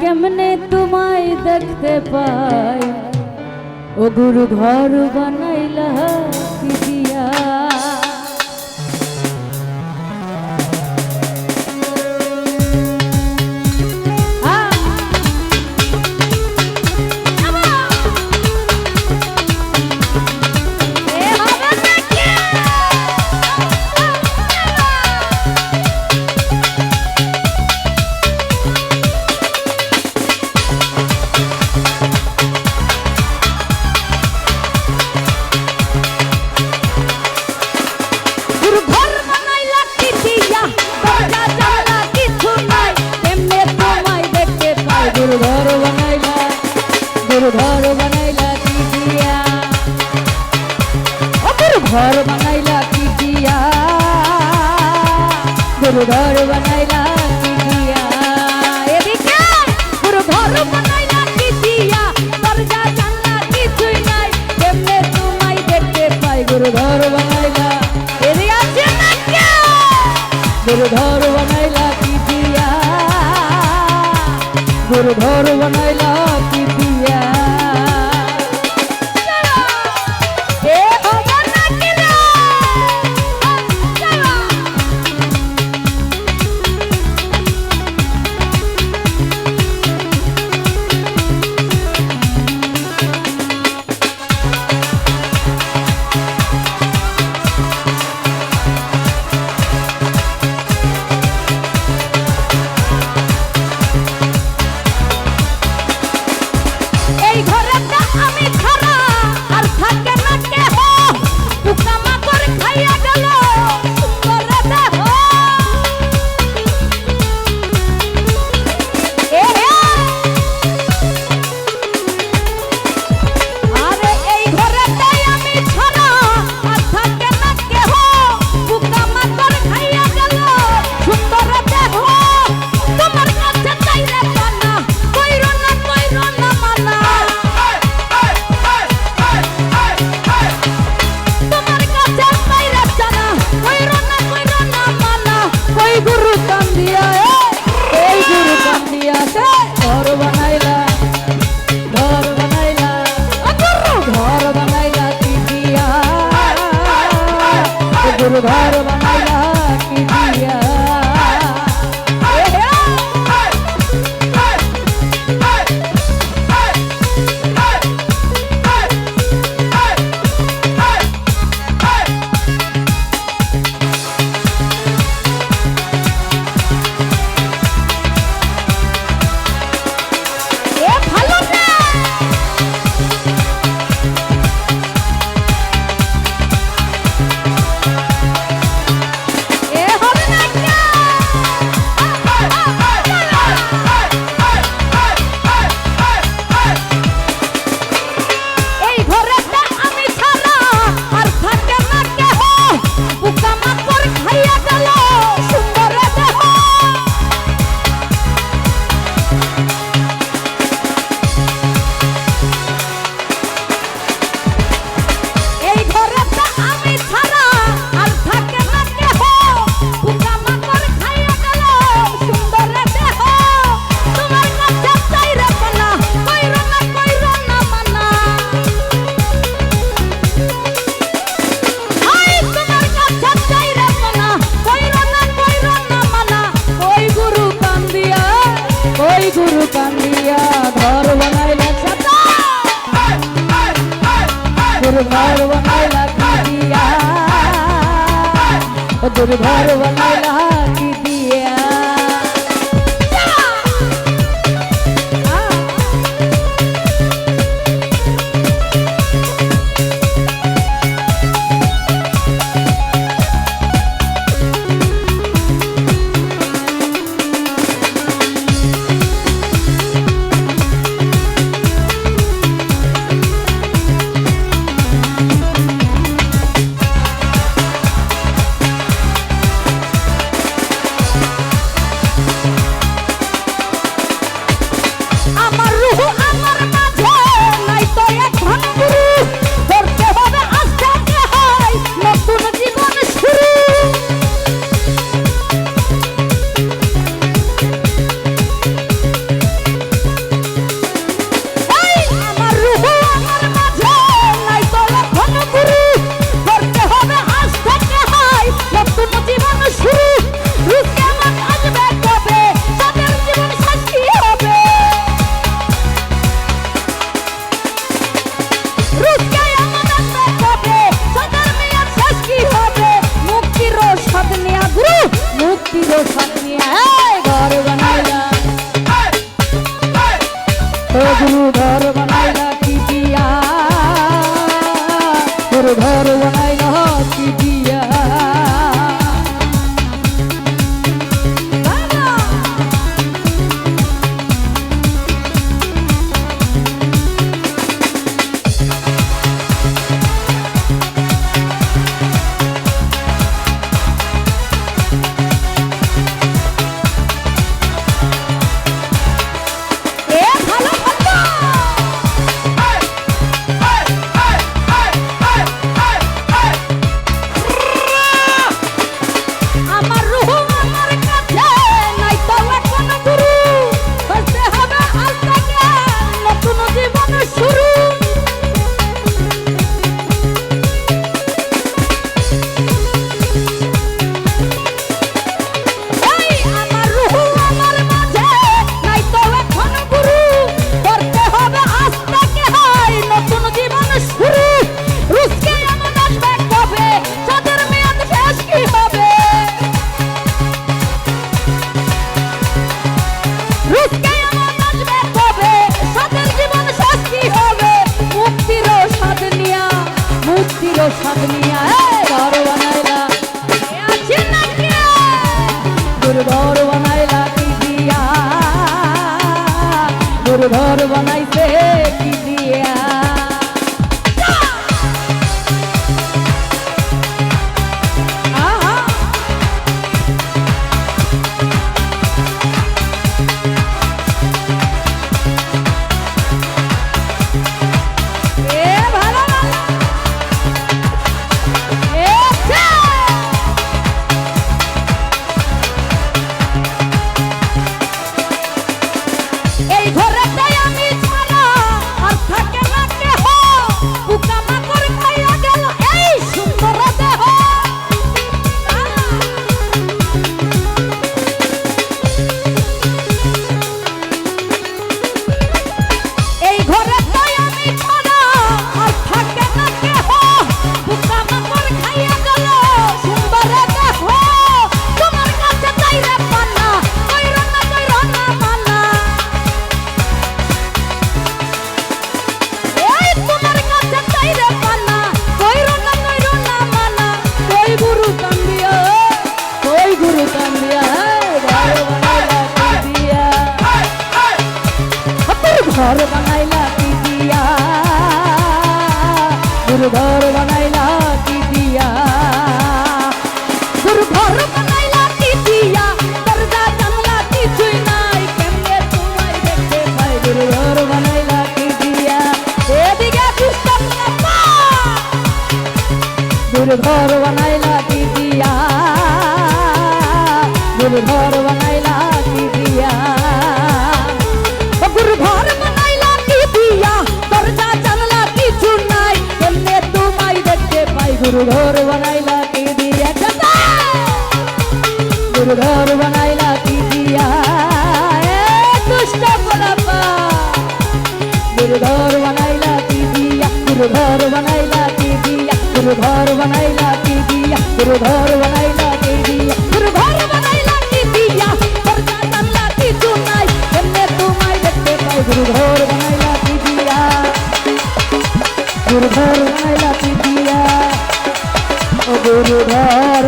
कैमने तुम्हारी देखते पाए ओ गुरु घर बनैला ঘর বানাইলা গরু ঘর বানাইলা টিটিয়া গরু ঘর বানাইলা টিটিয়া গরু ঘর বানাইলা টিটিয়া এদিকে গরু ঘর বানাইলা টিটিয়া দরজা, জানলা তোর ঘর বানাইলা। सुधार दुर्भार बनाया ঘর বানাইলা কি দিয়া গুরু ঘর বানাইলা কি দিয়া ও গুরু ঘর বানাইলা কি দিয়া দরজা, জানলা কিছু নাই। কেমনে তোমায় দেখতে পাই গুরু ঘর বানাইলা কি দিয়া চাচা! গুরু ঘর বানাইলা কি দিয়া এ, দুষ্ট গোলাপা। গুরু ঘর বানাইলা কি গুরু ঘর বানাইলা কি দিয়া? গুরু ঘর বানাইলা কি দিয়া? গুরু ঘর বানাইলা কি দিয়া? দরজা জানলা কিছু নাই কেমনে তোমায় দেখতে পাই। গুরু ঘর বানাইলা কি দিয়া? গুরু ঘর বানাইলা কি দিয়া? ও গুরু ঘর